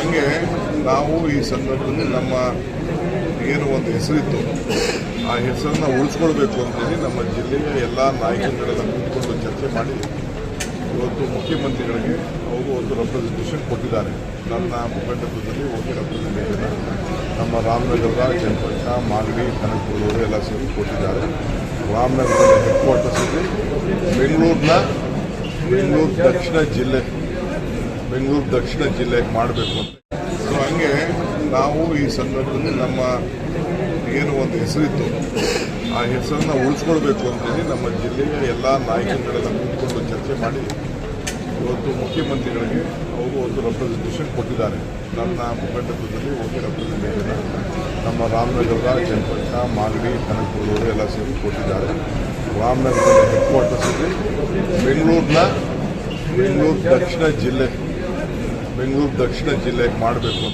ಹಂಗೆ ನಾವು ಈ ಸಂದರ್ಭದಲ್ಲಿ ನಮ್ಮ ಏನು ಒಂದು ಹೆಸರಿತ್ತು ಆ ಹೆಸರನ್ನ ಉಳಿಸ್ಕೊಳ್ಬೇಕು ಅಂತೇಳಿ ನಮ್ಮ ಜಿಲ್ಲೆಯ ಎಲ್ಲ ನಾಯಕರುಗಳೆಲ್ಲ ಕೂತ್ಕೊಂಡು ಚರ್ಚೆ ಮಾಡಿ ಇವತ್ತು ಮುಖ್ಯಮಂತ್ರಿಗಳಿಗೆ ಅವರು ಒಂದು ರೆಪ್ರೆಸೆಂಟೇಷನ್ ಕೊಟ್ಟಿದ್ದಾರೆ. ನನ್ನ ಮುಖಂಡತ್ವದಲ್ಲಿ ಓಕೆ ರೆಪ್ರೆಸೆಂಟೇಷನ್ ನಮ್ಮ ರಾಮನಗರದ ಚನ್ನಪಟ್ಟಣ ಮಾಗಡಿ ಕನಕಪುರದವರು ಎಲ್ಲ ಸೇರಿ ಕೊಟ್ಟಿದ್ದಾರೆ. ರಾಮನಗರದ ಹೆಡ್ ಕ್ವಾರ್ಟರ್ಸ್ ಇದೆ ಬೆಂಗಳೂರಿನ ಬೆಂಗಳೂರು ದಕ್ಷಿಣ ಜಿಲ್ಲೆ ಬೆಂಗಳೂರು ದಕ್ಷಿಣ ಜಿಲ್ಲೆಗೆ ಮಾಡಬೇಕು ಅಂತ. ಸೊ ಹಂಗೆ ನಾವು ಈ ಸಂದರ್ಭದಲ್ಲಿ ನಮ್ಮ ಏನು ಒಂದು ಹೆಸರಿತ್ತು, ಆ ಹೆಸರನ್ನ ಉಳಿಸ್ಕೊಳ್ಬೇಕು ಅಂತೇಳಿ ನಮ್ಮ ಜಿಲ್ಲೆಯ ಎಲ್ಲ ನಾಯಕರುಗಳೆಲ್ಲ ಕೂತ್ಕೊಂಡು ಚರ್ಚೆ ಮಾಡಿ, ಇವತ್ತು ಮುಖ್ಯಮಂತ್ರಿಗಳಿಗೆ ಅವರು ಒಂದು ರೆಪ್ರೆಸೆಂಟೇಷನ್ ಕೊಟ್ಟಿದ್ದಾರೆ. ನನ್ನ ಮುಖಂಡತ್ವದಲ್ಲಿ ಒಂದು ರೆಪ್ರೆಸೆಂಟೇಷನ್ ನಮ್ಮ ರಾಮನಗರದ ಚನ್ನಪಟ್ಟಣ ಮಾಗಡಿ ಕನಕಪುರದವರು ಎಲ್ಲ ಸೇರಿ ಕೊಟ್ಟಿದ್ದಾರೆ. ರಾಮನಗರದ ಹೆಡ್ ಕ್ವಾರ್ಟರ್ಸ್ ಇದೆ ಬೆಂಗಳೂರಿನ ಬೆಂಗಳೂರು ದಕ್ಷಿಣ ಜಿಲ್ಲೆ ಬೆಂಗಳೂರು ದಕ್ಷಿಣ ಜಿಲ್ಲೆಗೆ ಮಾಡಬೇಕು